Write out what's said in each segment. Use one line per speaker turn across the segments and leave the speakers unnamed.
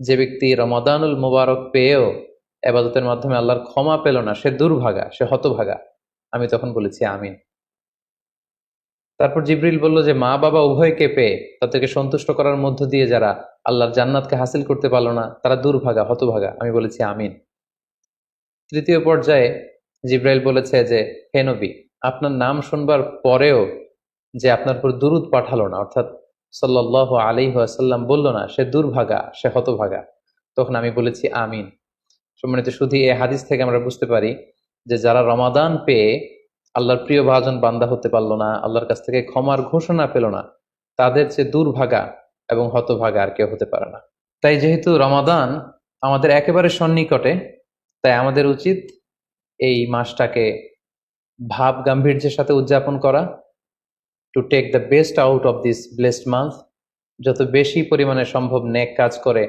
যে ব্যক্তি রমাদানুল মুবারক পেয়েও এবাদতের মাধ্যমে আল্লাহর ক্ষমা পেল না, সে দুর্ভাগা, সে হতভাগা। আমি তখন বলেছি, আমিন। তারপর জিব্রিল বলল যে, মা বাবা উভয়কে পেয়ে, তাদেরকে সন্তুষ্ট করার মধ্য দিয়ে যারা আল্লাহর জান্নাতকে হাসিল করতে পারল না, তারা দুর্ভাগা, হতভাগা। আমি বলেছি, আমিন। তৃতীয় পর্যায়ে জিব্রাইল বলেছে যে, হে নবী, আপনার নাম শুনবার পরেও যে আপনার উপর দুরুদ পাঠালো না, অর্থাৎ সাল্লাহ আলী আসাল্লাম বলল না, সে দুর্ভাগা, সে হতভাগা। তখন আমি বলেছি, আমিন। সম্মানিত শুধু এই হাদিস থেকে আমরা বুঝতে পারি যে যারা রমাদান পেয়ে আল্লাহর প্রিয় ভাজন বান্দা হতে পারল না, আল্লাহর কাছ থেকে ক্ষমার ঘোষণা পেল না, তাদের যে দুর্ভাগা এবং হতভাগা আর কেউ হতে পারে না। তাই যেহেতু রমাদান আমাদের একেবারে সন্নিকটে, তাই আমাদের উচিত এই মাসটাকে ভাব গাম্ভীর্যের সাথে উদযাপন করা to take the best out of this blessed month যত বেশি পরিমাণে সম্ভব নেক কাজ করে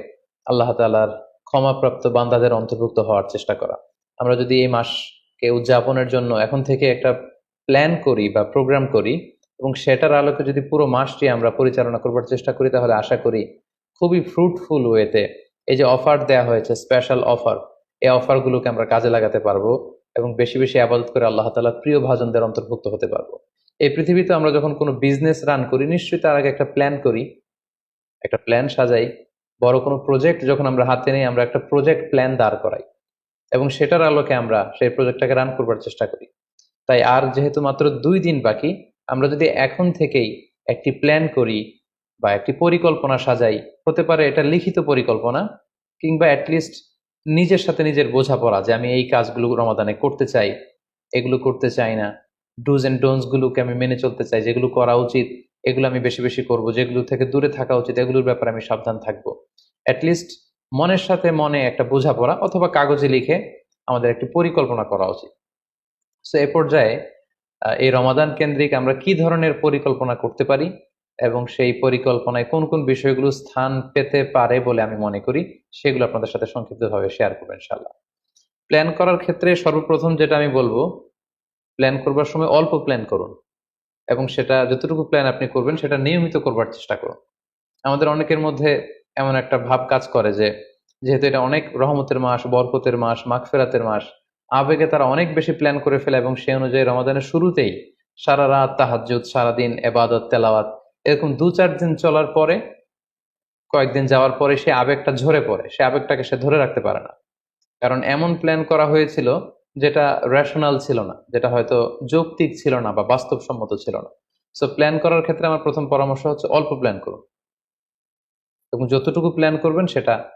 আল্লাহ তালার ক্ষমাপ্রাপ্ত বান্দাদের অন্তর্ভুক্ত হওয়ার চেষ্টা করা। আমরা যদি এই মাসকে উদযাপনের জন্য এখন থেকে একটা প্ল্যান করি বা প্রোগ্রাম করি এবং সেটার আলোকে যদি পুরো মাসটি আমরা পরিচালনা করবার চেষ্টা করি, তাহলে আশা করি খুবই ফ্রুটফুল ওয়েতে এই যে অফার দেয়া হয়েছে স্পেশাল অফার এই অফারগুলোকে আমরা কাজে লাগাতে পারব এবং বেশি বেশি আবাদত করে আল্লাহ তালা প্রিয় ভাজনদের অন্তর্ভুক্ত হতে পারব। এই পৃথিবীতে আমরা যখন কোনো বিজনেস রান করি, নিশ্চয়ই তার আগে একটা প্ল্যান করি। একটা প্ল্যান সাজাই। বড় কোনো প্রজেক্ট যখন আমরা হাতে নিই, আমরা একটা প্রজেক্ট প্ল্যান দাঁড় করাই। এবং সেটার আলোকে আমরা সেই প্রজেক্টটাকে রান করবার চেষ্টা করি। তাই আর যেহেতু মাত্র দুই দিন বাকি, আমরা যদি এখন থেকেই একটি প্ল্যান করি বা একটি পরিকল্পনা সাজাই, হতে পারে এটা লিখিত পরিকল্পনা কিংবা অ্যাটলিস্ট নিজের সাথে নিজের বোঝাপড়া যে আমি এই কাজগুলো রমাদানে করতে চাই, এগুলো করতে চাই না। ডুজ অ্যান্ড ডোনস গুলোকে আমি মেনে চলতে চাই, যেগুলো করা উচিত, এগুলো আমি বেশি বেশি করব, যেগুলো থেকে দূরে থাকা উচিত, এগুলোর ব্যাপারে আমি সাবধান থাকব। অ্যাটলিস্ট মনের সাথে মনে একটা বোঝাপড়া অথবা কাগজে লিখে আমাদের একটি পরিকল্পনা করা উচিত। সো এ পর্যায়ে এই রমাদান কেন্দ্রিক আমরা কি ধরনের পরিকল্পনা করতে পারি এবং সেই পরিকল্পনায় কোন কোন বিষয়গুলো স্থান পেতে পারে বলে আমি মনে করি, সেগুলো আপনাদের সাথে সংক্ষিপ্তভাবে শেয়ার করব ইনশাল্লাহ প্ল্যান করার ক্ষেত্রে সর্বপ্রথম যেটা আমি বলব প্ল্যান করবার সময় অল্প প্ল্যান করুন। এবং সেটা যতটুকু প্ল্যান আপনি করবেন, সেটা নিয়মিত করবার চেষ্টা করুন। আমাদের অনেকের মধ্যে এমন একটা ভাব কাজ করে যে, যেহেতু এটা অনেক রহমতের মাস, বরকতের মাস, মাগফেরাতের মাস, আবেগে তারা অনেক বেশি প্ল্যান করে ফেলে এবং সেই অনুযায়ী রমাদানের শুরুতেই সারা রাত তাহাজুদ সারাদিন এবাদত, তেলাওয়াত এরকম দু চার দিন চলার পরে, কয়েকদিন যাওয়ার পরে সে আবেগটা ঝরে পড়ে। সে আবেগটাকে সে ধরে রাখতে পারে না। কারণ এমন প্ল্যান করা হয়েছিল যেটা রেশনাল ছিল না, যেটা হয়তো যৌক্তিক ছিল না বা বাস্তবসম্মত ছিল না। সো প্ল্যান করার ক্ষেত্রে আমার প্রথম পরামর্শ হচ্ছে অল্প প্ল্যান করুন। এবং যতটুকু প্ল্যান করবেন সেটা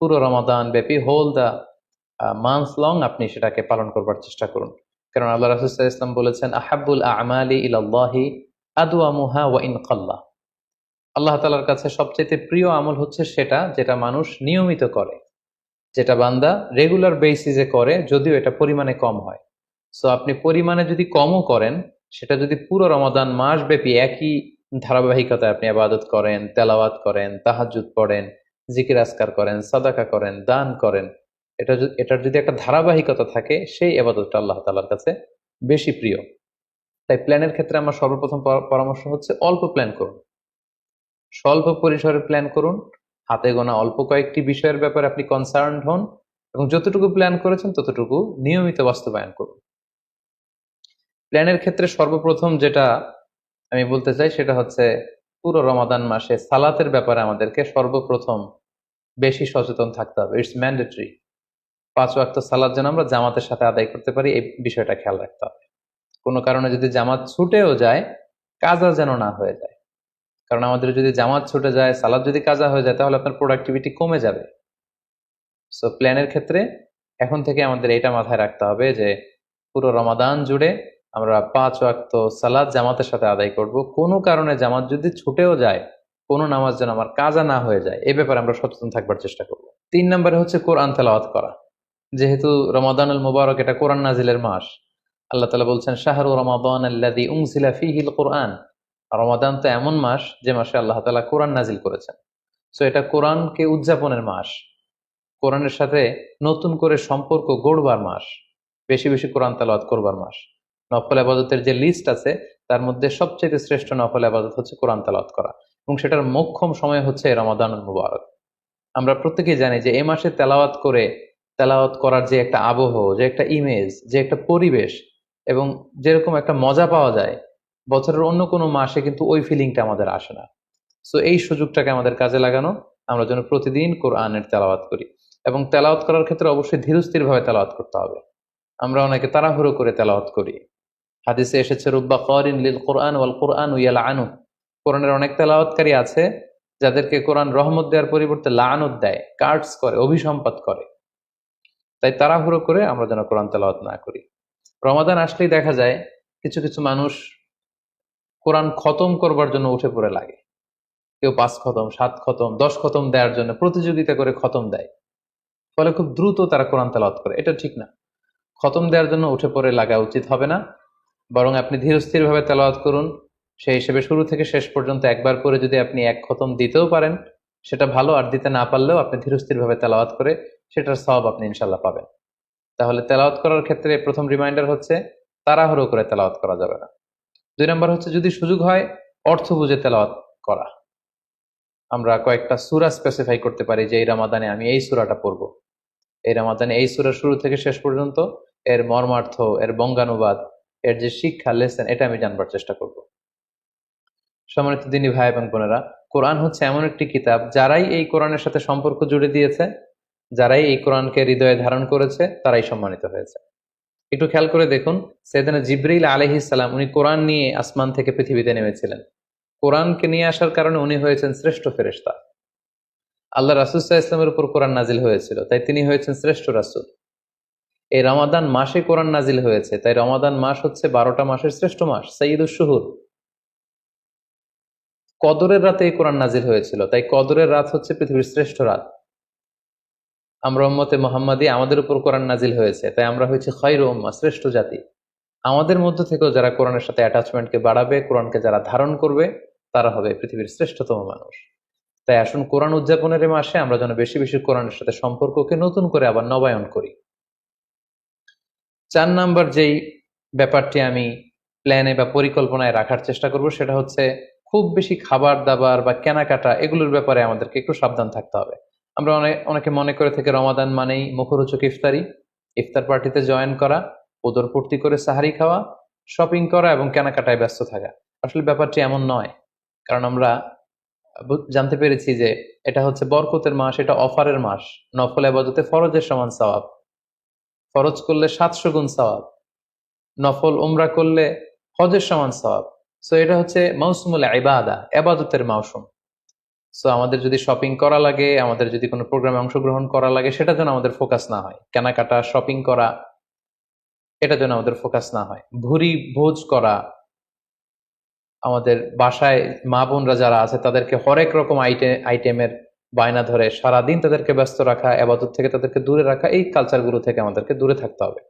পুরো রমাদান ব্যাপী হোল দ্য মান্থ লং আপনি সেটাকে পালন করবার চেষ্টা করুন। কারণ আল্লাহ রাসুল্লাহ ইসলাম বলেছেন আহাবুল আমালি ইলাল্লাহি আদুয়ামুহা ওয়া ইনকাল্লাহ। আল্লাহ তালার কাছে সবচেয়ে প্রিয় আমল হচ্ছে সেটা যেটা মানুষ নিয়মিত করে। যেটা বান্দা রেগুলার বেসিসে করে, যদিও এটা পরিমাণে কম হয়। সো আপনি পরিমাণে যদি কমও করেন, সেটা যদি পুরো রমাদান মাস ব্যাপী একই ধারাবাহিকতায় আপনি আবাদত করেন, তেলাওয়াত করেন তাহাজুদ পড়েন, জিকির আসকার করেন, সাদাকা করেন, দান করেন, এটা এটার যদি একটা ধারাবাহিকতা থাকে, সেই আবাদতটা আল্লাহ তালার কাছে বেশি প্রিয়। তাই প্ল্যানের ক্ষেত্রে আমার সর্বপ্রথম পরামর্শ হচ্ছে অল্প প্ল্যান করুন। স্বল্প পরিসরে প্ল্যান করুন হাতে গোনা অল্প কয়েকটি বিষয়ের ব্যাপারে আপনি কনসার্ন হন এবং যতটুকু প্ল্যান করেছেন ততটুকু নিয়মিত বাস্তবায়ন করুন। প্ল্যানের ক্ষেত্রে সর্বপ্রথম যেটা আমি বলতে চাই সেটা হচ্ছে পুরো রমাদান মাসে সালাতের ব্যাপারে আমাদেরকে সর্বপ্রথম বেশি সচেতন থাকতে হবে। ইটস ম্যান্ডেটরি পাঁচ ওয়াক্ত সালাদ যেন আমরা জামাতের সাথে আদায় করতে পারি, এই বিষয়টা খেয়াল রাখতে হবে। কোনো কারণে যদি জামাত ছুটেও যায়, কাজা যেন না হয়ে যায়। কারণ আমাদের যদি জামাত ছুটে যায়, সালাদ যদি কাজা হয়ে যায়, তাহলে আপনার প্রোডাক্টিভিটি কমে যাবে। সো প্ল্যানের ক্ষেত্রে এখন থেকে আমাদের এটা মাথায় রাখতে হবে যে, পুরো রমাদান জুড়ে আমরা পাঁচ ওয়াক্ত সালাদ জামাতের সাথে আদায় করব। কোনো কারণে জামাত যদি ছুটেও যায়, কোনো নামাজ যেন আমার কাজা না হয়ে যায়, এ ব্যাপারে আমরা সচেতন থাকবার চেষ্টা করব। তিন নম্বরে হচ্ছে কোরআন তেলাওয়াত করা। যেহেতু রমাদানুল মুবারক এটা কোরআন নাজিলের মাস, আল্লাহ তালা বলছেন, শাহরু রমাদান আল্লাদি উংসিলা ফিহিল কোরআন। রমাদান তো এমন মাস যে মাসে আল্লাহ তালা কোরআন নাজিল করেছেন। সো এটা কোরআনকে উদযাপনের মাস। কোরআনের সাথে নতুন করে সম্পর্ক গড়বার মাস। বেশি বেশি কোরআন তালাওয়াত করবার মাস। নফল আবাদতের যে লিস্ট আছে, তার মধ্যে সবচেয়ে শ্রেষ্ঠ নফল আবাদত হচ্ছে কোরআন তালাওয়াত করা। এবং সেটার মোক্ষম সময় হচ্ছে রমাদান মুবারক। আমরা প্রত্যেকেই জানি যে এই মাসে তেলাওয়াত করে, তেলাওয়াত করার যে একটা আবহ, যে একটা ইমেজ যে একটা পরিবেশ, এবং যেরকম একটা মজা পাওয়া যায় বছরের অন্য কোনো মাসে কিন্তু ওই ফিলিংটা আমাদের আসে না। সো এই সুযোগটাকে আমাদের কাজে লাগানো, আমরা যেন প্রতিদিন কোরআনের তেলাওয়াত করি। এবং তেলাওয়াত করার ক্ষেত্রে অবশ্যই ধীরস্থির ভাবে তেলাওয়াত করতে হবে। আমরা অনেকে তাড়াহুড়ো করে তেলাওয়াত করি। হাদিসে এসেছে, রুব্বা করিন লিল কোরআন ওয়াল কোরআন উইয়াল আনু কোরআনের অনেক তেলাওয়াতকারী আছে, যাদেরকে কোরআন রহমত দেওয়ার পরিবর্তে লানত দেয় কার্ডস করে, অভিসম্পাত করে। তাই তাড়াহুড়ো করে আমরা যেন কোরআন তেলাওয়াত না করি। রমাদান আসলেই দেখা যায়, কিছু কিছু মানুষ কোরআন খতম করবার জন্য উঠে পড়ে লাগে। কেউ পাঁচ খতম, সাত খতম, দশ খতম দেওয়ার জন্য প্রতিযোগিতা করে খতম দেয়। ফলে খুব দ্রুত তারা কোরআন তেলাওয়াত করে। এটা ঠিক না। খতম দেওয়ার জন্য উঠে পড়ে লাগা উচিত হবে না। বরং আপনি ধীরস্থির ভাবে তেলাওয়াত করুন। সেই হিসেবে শুরু থেকে শেষ পর্যন্ত একবার করে যদি আপনি এক খতম দিতেও পারেন, সেটা ভালো। আর দিতে না পারলেও আপনি ধীরস্থির ভাবে তেলাওয়াত করে সেটার সব আপনি ইনশাল্লাহ পাবেন। তাহলে তেলাওয়াত করার ক্ষেত্রে প্রথম রিমাইন্ডার হচ্ছে, তাড়াহুড়ো করে তেলাওয়াত করা যাবে না। দুই নম্বর হচ্ছে, যদি সুযোগ হয়, অর্থ বুঝে তেলাওয়াত করা। আমরা কয়েকটা সুরা স্পেসিফাই করতে পারি যে, এই রামাদানে আমি এই সুরাটা পড়ব। এই রামাদানে এই সুরা শুরু থেকে শেষ পর্যন্ত এর মর্মার্থ, এর বঙ্গানুবাদ, এর যে শিক্ষা লেসেন এটা আমি জানবার চেষ্টা করব। সম্মানিত দিনী ভাই এবং বোনেরা, কোরআন হচ্ছে এমন একটি কিতাব, যারাই এই কোরআনের সাথে সম্পর্ক জুড়ে দিয়েছে, যারাই এই কোরআনকে হৃদয়ে ধারণ করেছে, তারাই সম্মানিত হয়েছে। একটু খেয়াল করে দেখুন, সেদিন জিব্রিল আলহিসাল্লাম উনি কোরআন নিয়ে আসমান থেকে পৃথিবীতে নেমেছিলেন। কোরআনকে নিয়ে আসার কারণে উনি হয়েছেন শ্রেষ্ঠ ফেরেস্তা আল্লাহ রাসুসাহ ইসলামের উপর কোরআন নাজিল হয়েছিল, তাই তিনি হয়েছেন শ্রেষ্ঠ রাসুল। এই রমাদান মাসে কোরআন নাজিল হয়েছে, তাই রমাদান মাস হচ্ছে বারোটা মাসের শ্রেষ্ঠ মাস সঈদুল শুহুর। কদরের রাতে এই কোরআন নাজিল হয়েছিল, তাই কদরের রাত হচ্ছে পৃথিবীর শ্রেষ্ঠ রাত। আমরা উম্মতে মোহাম্মদী আমাদের উপর কোরআন নাজিল হয়েছে, তাই আমরা হয়েছি খৈর উম্মা, শ্রেষ্ঠ জাতি। আমাদের মধ্য থেকেও যারা কোরআনের সাথে অ্যাটাচমেন্টকে বাড়াবে, কোরআনকে যারা ধারণ করবে, তারা হবে পৃথিবীর শ্রেষ্ঠতম মানুষ। তাই আসুন কোরআন উদযাপনের মাসে আমরা যেন বেশি বেশি কোরআনের সাথে সম্পর্ককে নতুন করে আবার নবায়ন করি। চার নাম্বার যেই ব্যাপারটি আমি প্ল্যানে বা পরিকল্পনায় রাখার চেষ্টা করব, সেটা হচ্ছে খুব বেশি খাবার দাবার বা কেনাকাটা, এগুলোর ব্যাপারে আমাদেরকে একটু সাবধান থাকতে হবে। আমরা অনেক অনেকে মনে করে থেকে রমাদান মানেই মুখরোচক ইফতারি। ইফতার পার্টিতে জয়েন করা ওদর পূর্তি করে সাহারি খাওয়া, শপিং করা এবং কেনাকাটায় ব্যস্ত থাকা। আসলে ব্যাপারটি এমন নয়। কারণ আমরা জানতে পেরেছি যে এটা হচ্ছে বরকতের মাস, এটা অফারের মাস। নফল আবাদতে ফরজের সমান সওয়াব। ফরজ করলে সাতশো গুণ সওয়াব। নফল উমরা করলে হজের সমান সওয়াব। সো এটা হচ্ছে মৌসুমুল ইবাদা, এবাদতের মৌসুম। সো আমাদের যদি শপিং করা লাগে, আমাদের যদি কোনো প্রোগ্রামে অংশগ্রহণ করা লাগে, সেটা যেন আমাদের ফোকাস না হয়। কেনাকাটা শপিং করা, এটা যেন আমাদের ফোকাস না হয়। ভুরি ভোজ করা, আমাদের বাসায় মা বোনরা যারা আছে, তাদেরকে হরেক রকম আইটেমের বায়না ধরে সারাদিন তাদেরকে ব্যস্ত রাখা এবাদত থেকে তাদেরকে দূরে রাখা, এই কালচারগুলো থেকে আমাদেরকে দূরে থাকতে হবে।